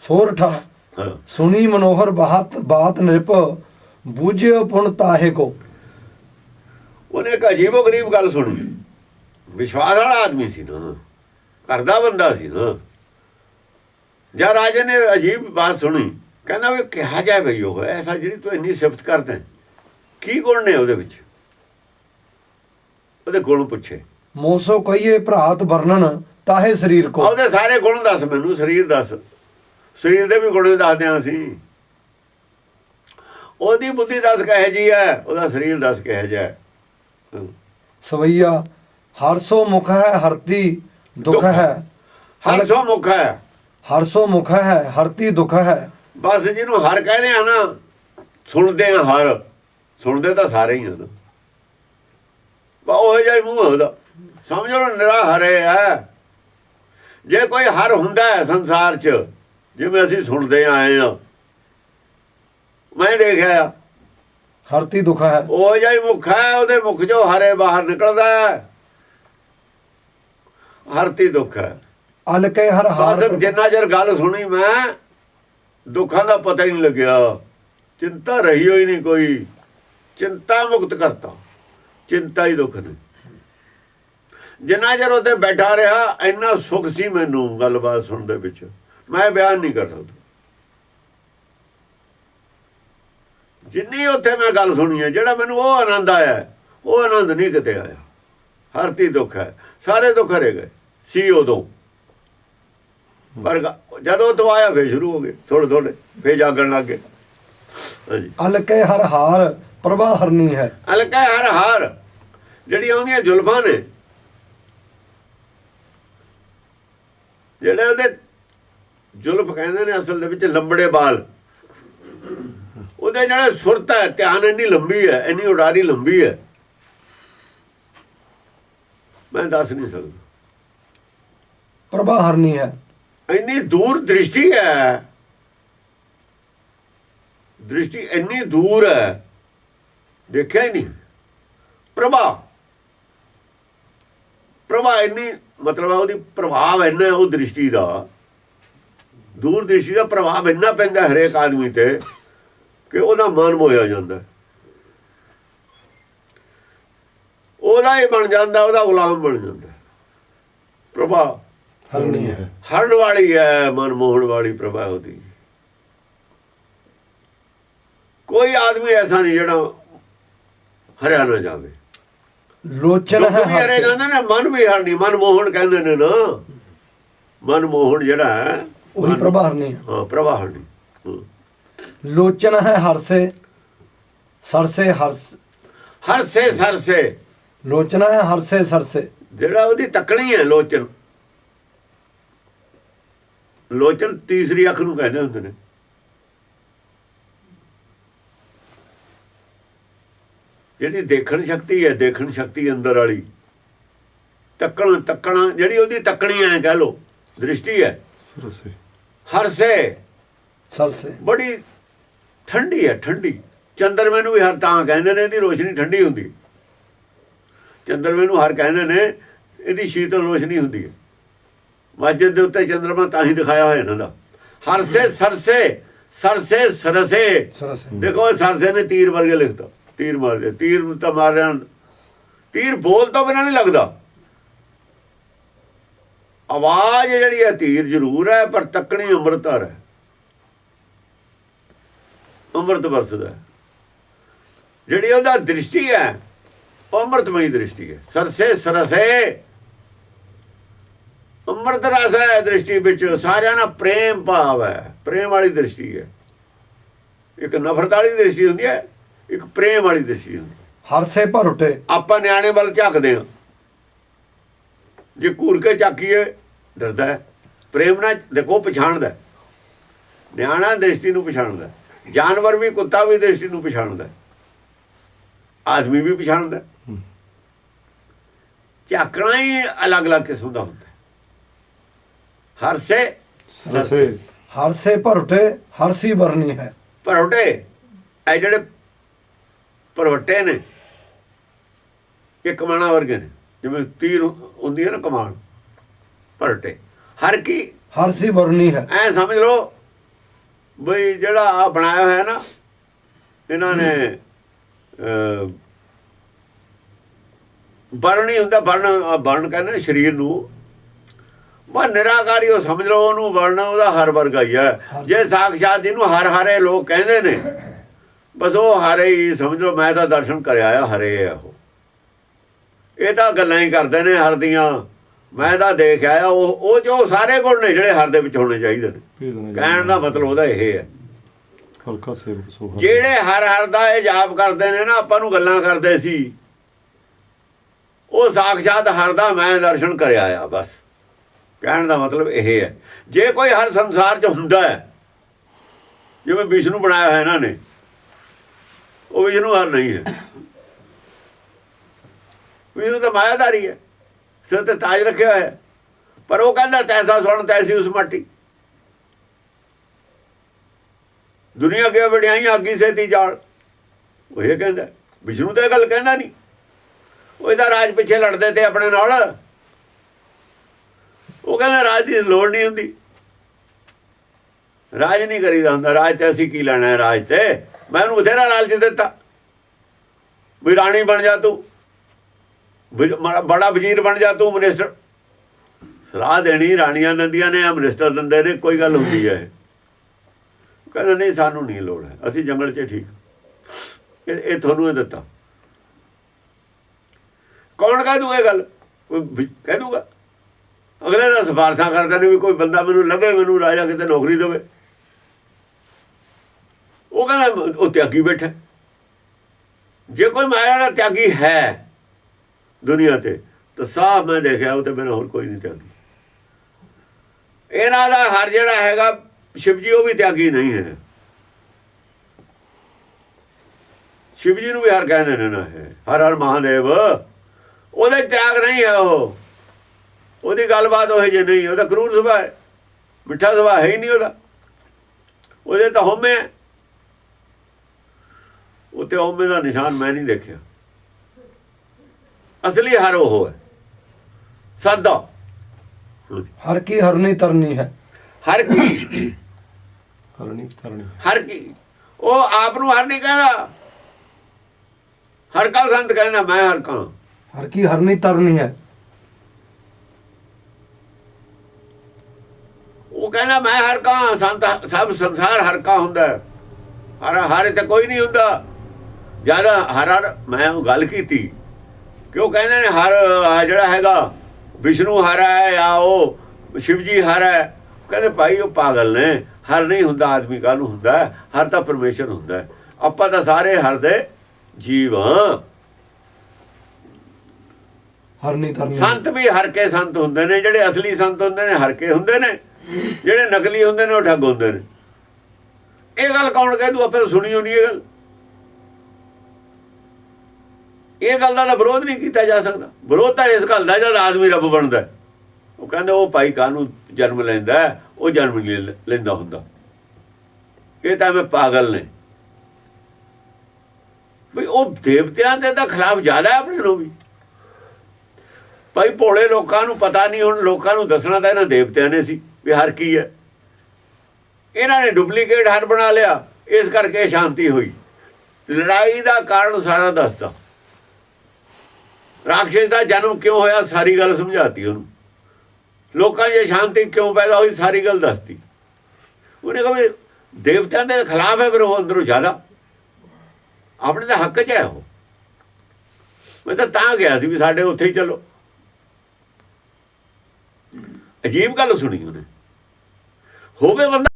ਸੋਰਠਾ ਸੁਣੀ ਮਨੋਹਰ ਬਾਤ ਬਾਤ ਨਿਰਪ ਬੂਝਿਓ ਪੁਨ ਤਾਹੇ ਕੋ। ਉਹਨੇ ਇੱਕ ਅਜੀਬੋ ਗਰੀਬ ਗੱਲ ਸੁਣੀ। ਵਿਸ਼ਵਾਸ ਵਾਲਾ ਆਦਮੀ ਸੀ ਨਾ। ਘਰ ਦਾ ਬੰਦਾ ਸੀ ਨਾ। ਜਦ ਰਾਜੇ ਨੇ ਅਜੀਬ ਬਾਤ ਸੁਣੀ। ਕਹਿੰਦਾ ਵੀ ਕਿਹਾ ਜਾਏ ਭਈ ਉਹ ਐਸਾ ਜਿਹੜੀ ਤੂੰ ਇੰਨੀ ਸਿਫਤ ਕਰਦਾ ਕੀ ਗੁਣ ਨੇ ਉਹਦੇ ਵਿੱਚ? ਉਹਦੇ ਗੁਣ ਪੁੱਛੇ। ਮੋਸੋ ਕਹੀਏ ਭਰਾਤ ਵਰਣਨ ਤਾਹੇ ਸਰੀਰ ਕੋ। ਉਹਦੇ ਸਾਰੇ ਗੁਣ ਦੱਸ ਮੈਨੂੰ ਸਰੀਰ ਦੱਸ। ਸਰੀਰ ਦੇ ਵੀ ਗੁਣ ਦੱਸਦੇ ਹਾਂ ਅਸੀਂ। ਉਹਦੀ ਬੁੱਧੀ ਦੱਸ ਕਹੇ ਜੀ ਹੈ ਉਹਦਾ ਸਰੀਰ ਦੱਸ ਕਹੇ ਜਾ ਸਵਈਆ ਹਰਸੋ ਮੁਖ ਹੈ ਹਰਤੀ ਦੁਖ। ਹੈ। ਹਰ ਸੋ ਮੁਖ ਹੈ। ਹਰਸੋ ਮੁਖ ਹੈ ਹਰਤੀ ਦੁਖ ਹੈ। ਬਸ ਜਿਹਨੂੰ ਹਰ ਕਹਿੰਦੇ ਆ ਨਾ ਸੁਣਦੇ ਆ ਹਰ। ਸੁਣਦੇ ਤਾਂ ਸਾਰੇ ਹੀ ਆ ਨਾ। ਬਾ ਉਹ ਹੀ ਮੂੰਹ ਉਹਦਾ। ਸਮਝੋ ਨਾ ਨਿਰਾ ਹਰੇ ਹੈ। ਜੇ ਕੋਈ ਹਰ ਹੁੰਦਾ ਹੈ ਸੰਸਾਰ 'ਚ ਜਿਵੇਂ ਅਸੀਂ ਸੁਣਦੇ ਆਏ ਆ ਮੈਂ ਦੇਖਿਆ ਹਰਤੀ ਦੁਖ ਹੈ। ਉਹ ਹੀ ਮੁਖ ਹੈ ਉਹਦੇ ਮੁਖ ਜੋ ਹਰੇ ਬਾਹਰ ਨਿਕਲਦਾ ਹੈ। ਹਰਤੀ ਦੁੱਖ ਹੈ। ਅਲਕੇ ਹਰ ਹਾਰ ਜਿੰਨਾ ਚਿਰ ਗੱਲ ਸੁਣੀ ਮੈਂ ਦੁੱਖਾਂ ਦਾ ਪਤਾ ਹੀ ਨਹੀਂ ਲੱਗਿਆ। ਚਿੰਤਾ ਰਹੀ ਹੋਈ ਨਹੀਂ ਕੋਈ। ਚਿੰਤਾ ਮੁਕਤ ਕਰਤਾ। ਚਿੰਤਾ ਹੀ ਦੁੱਖ ਨੇ। ਜਿੰਨਾ ਚਿਰ ਉੱਤੇ ਬੈਠਾ ਰਿਹਾ ਇੰਨਾ ਸੁੱਖ ਸੀ ਮੈਨੂੰ ਗੱਲਬਾਤ ਸੁਣਨ ਦੇ ਵਿੱਚ। ਮੈਂ ਬਿਆਨ ਨਹੀਂ ਕਰ ਸਕਦਾ। ਜਿੰਨੀ ਉੱਥੇ ਮੈਂ ਗੱਲ ਸੁਣੀ ਹੈ ਜਿਹੜਾ ਮੈਨੂੰ ਉਹ ਆਨੰਦ ਆਇਆ ਉਹ ਆਨੰਦ ਨਹੀਂ ਕਿਤੇ ਆਇਆ। ਹਰਤੀ ਦੁੱਖ ਹੈ। ਸਾਰੇ ਦੁੱਖ ਹਰੇ ਗਏ। ਸੀ ਉਦੋਂ। ਪਰ ਜਦੋਂ ਤੋਂ ਆਇਆ ਫੇਰ ਸ਼ੁਰੂ ਹੋ ਗਏ। ਥੋੜੇ ਥੋੜੇ ਫੇਰ ਜਾਗਣ ਲੱਗ ਗਏ। ਹਾਂਜੀ। ਅਲਕੇ ਹਰ ਹਾਰ ਪ੍ਰਭਾ ਹਰਨੀ ਹੈ। ਅਲਕਾ ਹਰ ਹਾਰ। ਜਿਹੜੀਆਂ ਉਹਦੀਆਂ ਜ਼ੁਲਫਾਂ ਨੇ ਜਿਹੜੇ ਉਹਦੇ ਜ਼ੁਲਫ ਕਹਿੰਦੇ ਨੇ ਅਸਲ ਦੇ ਵਿੱਚ ਲੰਬੜੇ ਬਾਲ ਉਹਦੇ ਜਿਹੜਾ ਸੁਰਤ ਹੈ ਧਿਆਨ ਇੰਨੀ ਲੰਬੀ ਹੈ ਇੰਨੀ ਉਡਾਰੀ ਲੰਬੀ ਹੈ। ਮੈਂ ਦੱਸ ਨਹੀਂ ਸਕਦਾ। ਪ੍ਰਭਾ ਹਰਨੀ ਹੈ। ਇੰਨੀ ਦੂਰ ਦ੍ਰਿਸ਼ਟੀ ਹੈ। ਦ੍ਰਿਸ਼ਟੀ ਇੰਨੀ ਦੂਰ ਹੈ। ਦੇਖਿਆ ਹੀ ਨਹੀਂ। ਪ੍ਰਭਾ। ਪ੍ਰਭਾ ਇੰਨੀ ਮਤਲਬ ਉਹਦੀ ਪ੍ਰਭਾਵ ਇੰਨਾ ਉਹ ਦ੍ਰਿਸ਼ਟੀ ਦਾ। ਦੂਰ ਦ੍ਰਿਸ਼ਟੀ ਦਾ ਪ੍ਰਭਾਵ ਇੰਨਾ ਪੈਂਦਾ ਹਰੇਕ ਆਦਮੀ ਤੇ ਕਿ ਉਹਦਾ ਮਨ ਮੋਇਆ ਜਾਂਦਾ। ਉਹਦਾ ਹੀ ਬਣ ਜਾਂਦਾ ਉਹਦਾ ਗੁਲਾਮ ਬਣ ਜਾਂਦਾ। ਪ੍ਰਭਾ ਹਰਨੀ ਹੈ ਹਰਨ ਵਾਲੀ ਹੈ ਮਨਮੋਹਣ ਵਾਲੀ ਪ੍ਰਭਾ ਉਹਦੀ। ਕੋਈ ਆਦਮੀ ਐਸਾ ਨਹੀਂ ਜਿਹੜਾ ਹਰਿਆ ਨਾ ਜਾਵੇ। ਲੋਚਨ ਹੈ ਵੀ ਹਰਤੇ- ਜਾਂਦੇ ਨੇ ਮਨ ਵੀ ਹਰਨੀ ਮਨਮੋਹਣ ਕਹਿੰਦੇ ਨੇ ਨਾ। ਮਨਮੋਹਣ ਜਿਹੜਾ ਹੈ ਉਹੀ ਪ੍ਰਭਾ ਹਰਨੀ ਹੈ। ਹਾਂ ਪ੍ਰਭਾ ਹਰਨੀ। ਹਾਂ। ਲੋਚਨ ਹੈ ਹਰਸੇ ਸਰਸੇ ਹਰਸ। ਹਰ ਸੇ ਸਰ ਸੇ ਲੋਚਨਾ ਹੈ ਹਰਸੇ ਸਰਸੇ। ਜਿਹੜਾ ਉਹਦੀ ਤੱਕਣੀ ਹੈ ਲੋਚਨ। ਲੋਚਨ ਤੀਸਰੀ ਅੱਖ ਨੂੰ ਕਹਿੰਦੇ ਹੁੰਦੇ ਨੇ। ਜਿਹੜੀ ਦੇਖਣ ਸ਼ਕਤੀ ਹੈ ਦੇਖਣ ਸ਼ਕਤੀ ਅੰਦਰ ਵਾਲੀ। ਤੱਕਣ ਤੱਕਣਾ ਜਿਹੜੀ ਉਹਦੀ ਤੱਕਣੀ ਐ ਕਹਿ ਲੋ ਦ੍ਰਿਸ਼ਟੀ ਹੈ। ਸਰਸੇ। ਹਰ ਸੇ ਸਰਸੇ। ਬੜੀ ਠੰਡੀ ਹੈ ਠੰਡੀ। ਚੰਦਰਮੇ ਨੂੰ ਵੀ ਹਰ ਤਾਂ ਕਹਿੰਦੇ ਨੇ ਇਹਦੀ ਰੋਸ਼ਨੀ ਠੰਡੀ ਹੁੰਦੀ ਚੰਦਰਮੇ ਨੂੰ ਹਰ ਕਹਿੰਦੇ ਨੇ ਇਹਦੀ ਸ਼ੀਤਲ ਰੋਸ਼ਨੀ ਹੁੰਦੀ ਹੈ। ਮਸਜਿਦ ਦੇ ਉੱਤੇ ਚੰਦਰਮਾ ਤਾਂ ਹੀ ਦਿਖਾਇਆ ਹੋਇਆ ਇਹਨਾਂ ਦਾ। ਹਰ ਸੇ ਸਰਸੇ ਸਰਸੇ ਸਰਸੇ। ਸਰਸੇ। ਦੇਖੋ ਇਹ ਸਰਸੇ ਨੇ ਤੀਰ ਵਰਗੇ ਲਿਖਤਾ। ਤੀਰ ਮਾਰਦੇ ਤੀਰ ਤਾਂ ਮਾਰ ਰਿਆਂ ਤੀਰ ਬੋਲ ਤੋਂ ਬਿਨਾਂ ਨਹੀਂ ਲੱਗਦਾ। ਆਵਾਜ਼ ਜਿਹੜੀ ਹੈ ਤੀਰ ਜ਼ਰੂਰ ਹੈ, ਪਰ ਤੱਕਣੀ ਅੰਮ੍ਰਿਤਰ ਹੈ। ਅੰਮ੍ਰਿਤ ਵਰਸਦਾ ਜਿਹੜੀ ਉਹਦਾ ਦ੍ਰਿਸ਼ਟੀ ਹੈ, ਉਹ ਅੰਮ੍ਰਿਤਮਈ ਦ੍ਰਿਸ਼ਟੀ ਹੈ। ਸਰਸੇ ਸਰਸੇ। ਅੰਮ੍ਰਿਤ ਰਸ ਹੈ ਦ੍ਰਿਸ਼ਟੀ ਵਿੱਚ। ਸਾਰਿਆਂ ਨਾਲ ਪ੍ਰੇਮ ਭਾਵ ਹੈ। ਪ੍ਰੇਮ ਵਾਲੀ ਦ੍ਰਿਸ਼ਟੀ ਹੈ। ਇੱਕ ਨਫ਼ਰਤ ਵਾਲੀ ਦ੍ਰਿਸ਼ਟੀ ਹੁੰਦੀ ਹੈ। ਇੱਕ ਪ੍ਰੇਮ ਵਾਲੀ ਦ੍ਰਿਸ਼ਟੀ ਹੁੰਦੀ ਹਰਸੇ ਭਰ ਉਠੇ। ਆਪਾਂ ਨਿਆਣੇ ਵੱਲ ਝਾਕਦੇ ਹਾਂ। ਜੇ ਘੂਰ ਕੇ ਝਾਕੀਏ ਡਰਦਾ ਹੈ। ਪ੍ਰੇਮ ਨਾਲ ਦੇਖੋ ਪਛਾਣਦਾ। ਨਿਆਣਾ ਦ੍ਰਿਸ਼ਟੀ ਨੂੰ ਪਛਾਣਦਾ। ਜਾਨਵਰ ਵੀ ਕੁੱਤਾ ਵੀ ਦ੍ਰਿਸ਼ਟੀ ਨੂੰ ਪਛਾਣਦਾ। ਆਦਮੀ ਵੀ ਪਛਾਣਦਾ। ਝਾਕਣਾ ਹੀ ਅਲੱਗ-ਅਲੱਗ ਕਿਸਮ ਦਾ ਹੁੰਦਾ ਹਰ ਸੇ ਸਰਸੇ ਹਰਸੇ ਭਰ ਉਠੇ ਹਰਸੀ ਵਰਨੀ ਹੈ। ਪਰੋਟੇ ਇਹ ਜਿਹੜੇ ਪਰਵਟੇ ਨੇ। ਇਹ ਕਮਾਣਾ ਵਰਗੇ ਨੇ। ਜਿਵੇਂ ਤੀਰ ਹੁੰਦੀ ਹੈ ਨਾ ਕਮਾਨ ਪਰਟੇ ਹਰ ਕੀ ਹਰਸੀ ਵਰਣੀ ਹੈ। ਐ ਸਮਝ ਲਓ ਬਈ ਜਿਹੜਾ ਆ ਬਣਾਇਆ ਹੋਇਆ ਨਾ ਇਹਨਾਂ ਨੇ ਵਰਣੀ ਹੁੰਦਾ ਵਰਣ ਵਰਣ ਕਹਿੰਦੇ ਨੇ ਸਰੀਰ ਨੂੰ। ਬਾ ਨਿਰਾਕਾਰੀ ਉਹ ਸਮਝ ਲਓ ਉਹਨੂੰ ਵਰਣ ਉਹਦਾ ਹਰ ਵਰਗਾ ਹੀ ਹੈ। ਜੇ ਸਾਖਸ਼ਾਤ ਜਿਹਨੂੰ ਹਰ ਹਰੇ ਲੋਕ ਕਹਿੰਦੇ ਨੇ ਬਸ ਉਹ ਹਰੇ ਹੀ ਸਮਝ ਲਓ ਮੈਂ ਤਾਂ ਦਰਸ਼ਨ ਕਰਿਆ ਆ ਹਰੇ ਆ ਉਹ। ਇਹ ਤਾਂ ਗੱਲਾਂ ਹੀ ਕਰਦੇ ਨੇ ਹਰ ਦੀਆਂ। ਮੈਂ ਤਾਂ ਦੇਖ ਆਇਆ ਉਹ ਉਹ ਜੋ ਸਾਰੇ ਗੁਣ ਨੇ ਜਿਹੜੇ ਹਰ ਦੇ ਵਿੱਚ ਹੋਣੇ ਚਾਹੀਦੇ ਨੇ। ਕਹਿਣ ਦਾ ਮਤਲਬ ਉਹਦਾ ਇਹ ਹੈ। ਹਲਕਾ ਸੇਵਕ ਸੋਹਾ ਜਿਹੜੇ ਹਰ ਹਰ ਦਾ ਇਹ ਜਾਪ ਕਰਦੇ ਨੇ ਨਾ ਆਪਾਂ ਨੂੰ ਗੱਲਾਂ ਕਰਦੇ ਸੀ। ਉਹ ਸਾਖਸ਼ਾਤ ਹਰ ਦਾ ਮੈਂ ਦਰਸ਼ਨ ਕਰਿਆ ਆ ਬਸ। ਕਹਿਣ ਦਾ ਮਤਲਬ ਇਹ ਹੈ। ਜੇ ਕੋਈ ਹਰ ਸੰਸਾਰ 'ਚ ਹੁੰਦਾ ਹੈ ਜਿਵੇਂ ਵਿਸ਼ਨੂੰ ਬਣਾਇਆ ਹੈ ਇਹਨਾਂ ਨੇ ਉਹ ਵਿਸ਼ਨੂੰ ਹਰ ਨਹੀਂ ਹੈ ਵਿਸ਼ਨੂੰ ਤਾਂ ਮਾਇਆਧਾਰੀ ਹੈ। ਸਿਰ ਤੇ ਤਾਜ ਰੱਖਿਆ ਹੋਇਆ ਪਰ ਉਹ ਕਹਿੰਦਾ ਤੈਸਾ ਸੁਣ ਤੈਸੀ ਉਸ ਮਾਟੀ। ਦੁਨੀਆ ਕੇ ਵਡਿਆਈਆਂ ਅੱਗੀ ਸੇ ਜਾਲ। ਉਹ ਇਹ ਕਹਿੰਦਾ, ਵਿਸ਼ਨੂੰ ਤਾਂ ਗੱਲ ਕਹਿੰਦਾ ਨਹੀਂ। ਉਹ ਇਹਦਾ ਰਾਜ ਪਿੱਛੇ ਲੜਦੇ ਤੇ ਆਪਣੇ ਨਾਲ। ਉਹ ਕਹਿੰਦਾ, ਰਾਜ ਦੀ ਲੋੜ ਨਹੀਂ ਹੁੰਦੀ। ਰਾਜ ਨਹੀਂ ਕਰੀਦਾ ਹੁੰਦਾ। ਰਾਜ ਤੇ ਅਸੀਂ ਕੀ ਲੈਣਾ ਹੈ? ਰਾਜ ਤੇ ਮੈਂ ਉਹਨੂੰ ਬਥੇਰਾ ਲਾਲਚ ਦਿੱਤਾ। ਵੀ ਰਾਣੀ ਬਣ ਜਾ ਤੂੰ। ਬੜਾ ਵਜ਼ੀਰ ਬਣ ਜਾ ਤੂੰ ਮਿਨਿਸਟਰ ਸਲਾਹ ਦੇਣੀ, ਰਾਣੀਆਂ ਦਿੰਦੀਆਂ ਨੇ ਆ ਮਿਨਿਸਟਰ ਦਿੰਦੇ ਨੇ, ਕੋਈ ਗੱਲ ਹੁੰਦੀ ਹੈ। ਕਹਿੰਦਾ, ਨਹੀਂ, ਸਾਨੂੰ ਨਹੀਂ ਲੋੜ ਹੈ। ਅਸੀਂ ਜੰਗਲ 'ਚ ਠੀਕ ਇਹ ਇਹ ਤੁਹਾਨੂੰ ਇਹ ਦਿੱਤਾ। ਕੌਣ ਕਹਿ ਦੂ ਇਹ ਗੱਲ? ਕੋਈ ਕਹਿ ਦੂਗਾ। ਅਗਲੇ ਦਾ ਸਿਫਾਰਸ਼ਾਂ ਕਰਦੇ ਨੇ ਵੀ ਕੋਈ ਬੰਦਾ ਮੈਨੂੰ ਲੱਭੇ, ਮੈਨੂੰ ਰਾਜਾ ਕਿਤੇ ਨੌਕਰੀ ਦੇਵੇ। ਉਹ ਕਹਿੰਦਾ ਉਹ ਤਿਆਗੀ ਬੈਠਾ। ਜੇ ਕੋਈ ਮਾਇਆ ਦਾ ਤਿਆਗੀ ਹੈ ਦੁਨੀਆ ਤੇ, ਤਾਂ ਸਾਹ ਮੈਂ ਦੇਖਿਆ, ਉਹ ਤੇ ਮੇਰਾ ਹੋਰ ਕੋਈ ਨਹੀਂ ਤਿਆਗੀ। ਇਹਨਾਂ ਦਾ ਹਰ ਜਿਹੜਾ ਹੈਗਾ, ਸ਼ਿਵਜੀ ਉਹ ਵੀ ਤਿਆਗੀ ਨਹੀਂ ਹੈ। ਸ਼ਿਵਜੀ ਨੂੰ ਵੀ ਹਰ ਕਹਿੰਦੇ ਨੇ ਨਾ ਇਹ, ਹਰ ਹਰ ਮਹਾਦੇਵ। ਉਹਦੇ ਤਿਆਗ ਨਹੀਂ ਹੈ ਉਹ। ਉਹਦੀ ਗੱਲਬਾਤ ਉਹ ਜੇ ਨਹੀਂ, ਉਹਦਾ ਕਰੂਰ ਸੁਭਾਅ ਹੈ। ਮਿੱਠਾ ਸੁਭਾਅ ਹੈ ਹੀ ਨਹੀਂ ਉਹਦਾ। ਉਹਦੇ ਤਾਂ ਹਉਮੈ ਹੈ ਉਤੇ ਹਉਮੈ ਦਾ ਨਿਸ਼ਾਨ ਮੈਂ ਨਹੀਂ ਦੇਖਿਆ। ਅਸਲੀ ਹਰ ਉਹ ਹੈ। ਸਾਦਾ ਹਰ ਕੀ ਹਰਨੀ ਤਰਨੀ ਹੈ। ਹਰ ਕੀ। ਹਰਣੀ ਤਰਣੀ ਹਰ ਕੀ। ਉਹ ਆਪ ਨੂੰ ਹਰ ਨਹੀਂ ਕਹਿੰਦਾ। ਹਰ ਕਾ ਸੰਤ ਕਹਿੰਦਾ ਮੈਂ ਹਰ ਕਾਂ। ਹਰ ਕੀ ਹਰਨੀ ਤਰਨੀ ਹੈ। ਉਹ ਕਹਿੰਦਾ ਮੈਂ ਹਰ ਕਾਂ ਸੰਤ ਸਭ ਸੰਸਾਰ ਹਰ ਕਾ ਹੁੰਦਾ ਹੈ। ਹਰ ਹਰ ਤੇ ਕੋਈ ਨਹੀਂ ਹੁੰਦਾ। ਜ਼ਿਆਦਾ ਹਰ ਹਰ ਮੈਂ ਉਹ ਗੱਲ ਕੀਤੀ ਕਿ ਉਹ ਕਹਿੰਦੇ ਨੇ ਹਰ ਜਿਹੜਾ ਹੈਗਾ ਵਿਸ਼ਨੂੰ ਹਰ ਹੈ ਜਾਂ ਉਹ ਸ਼ਿਵ ਜੀ ਹਰ ਹੈ। ਕਹਿੰਦੇ ਭਾਈ ਉਹ ਪਾਗਲ ਨੇ ਹਰ ਨਹੀਂ ਹੁੰਦਾ ਆਦਮੀ ਕਾਹਨੂੰ ਹੁੰਦਾ ਹੈ? ਹਰ ਤਾਂ ਪਰਮੇਸ਼ਰ ਹੁੰਦਾ। ਆਪਾਂ ਤਾਂ ਸਾਰੇ ਹਰ ਦੇ ਜੀਵ ਹਾਂ। ਹਰਨੀ ਤਰਨੀ ਸੰਤ ਵੀ ਹਰ ਕੇ ਸੰਤ ਹੁੰਦੇ ਨੇ ਜਿਹੜੇ ਅਸਲੀ ਸੰਤ ਹੁੰਦੇ ਨੇ ਹਰ ਕੇ ਹੁੰਦੇ ਨੇ। ਜਿਹੜੇ ਨਕਲੀ ਹੁੰਦੇ ਨੇ ਉਹ ਠੱਗ ਹੁੰਦੇ ਨੇ। ਇਹ ਗੱਲ ਕੌਣ ਕਹਿ ਦੂ ਆਪੇ ਸੁਣੀ ਹੋਣੀ ਇਹ ਗੱਲ। ਇਹ ਗੱਲ ਦਾ ਵਿਰੋਧ ਨਹੀਂ ਕੀਤਾ ਜਾ ਸਕਦਾ। ਵਿਰੋਧ ਤਾਂ ਇਸ ਗੱਲ ਦਾ ਜਦ ਆਦਮੀ ਰੱਬ ਬਣਦਾ ਉਹ ਕਹਿੰਦੇ ਉਹ ਭਾਈ ਕਾਹਨੂੰ ਜਨਮ ਲੈਂਦਾ ਉਹ ਜਨਮ ਲੈ- ਲੈਂਦਾ ਹੁੰਦਾ। ਇਹ ਤਾਂ ਮੈਂ ਪਾਗਲ ਨੇ। ਵੀ ਉਹ ਦੇਵਤਿਆਂ ਦੇ ਤਾਂ ਖਿਲਾਫ ਜ਼ਿਆਦਾ ਆਪਣੇ ਨੂੰ ਵੀ। ਭਾਈ ਭੋਲੇ ਲੋਕਾਂ ਨੂੰ ਪਤਾ ਨਹੀਂ, ਹੁਣ ਲੋਕਾਂ ਨੂੰ ਦੱਸਣਾ ਤਾਂ ਇਹਨਾਂ ਦੇਵਤਿਆਂ ਨੇ ਸੀ ਵੀ ਹਰ ਕੀ ਹੈ। ਇਹਨਾਂ ਨੇ ਡੁਪਲੀਕੇਟ ਹਰ ਬਣਾ ਲਿਆ। ਇਸ ਕਰਕੇ ਸ਼ਾਂਤੀ ਹੋਈ। ਲੜਾਈ ਦਾ ਕਾਰਨ ਸਾਰਾ ਦੱਸਦਾ ਰਾਖਸ਼ ਦਾ ਜਨਮ ਕਿਉਂ ਹੋਇਆ? ਸਾਰੀ ਗੱਲ ਸਮਝਾਤੀ ਉਹਨੂੰ। ਲੋਕਾਂ 'ਚ ਸ਼ਾਂਤੀ ਕਿਉਂ ਪੈਦਾ ਹੋਈ? ਸਾਰੀ ਗੱਲ ਦੱਸਤੀ। ਉਹਨੇ ਕਹਾ ਵੀ ਦੇਵਤਿਆਂ ਦੇ ਖਿਲਾਫ ਹੈ, ਫਿਰ ਉਹ ਅੰਦਰੋਂ ਜ਼ਿਆਦਾ। ਆਪਣੇ ਦਾ ਹੱਕ 'ਚ ਹੈ ਉਹ। ਮੈਂ ਤਾਂ ਤਾਂ ਗਿਆ ਸੀ ਵੀ ਸਾਡੇ ਉੱਥੇ ਹੀ ਚਲੋ। ਅਜੀਬ ਗੱਲ ਸੁਣੀ ਉਹਨੇ। ਹੋਵੇ ਬੰਦਾ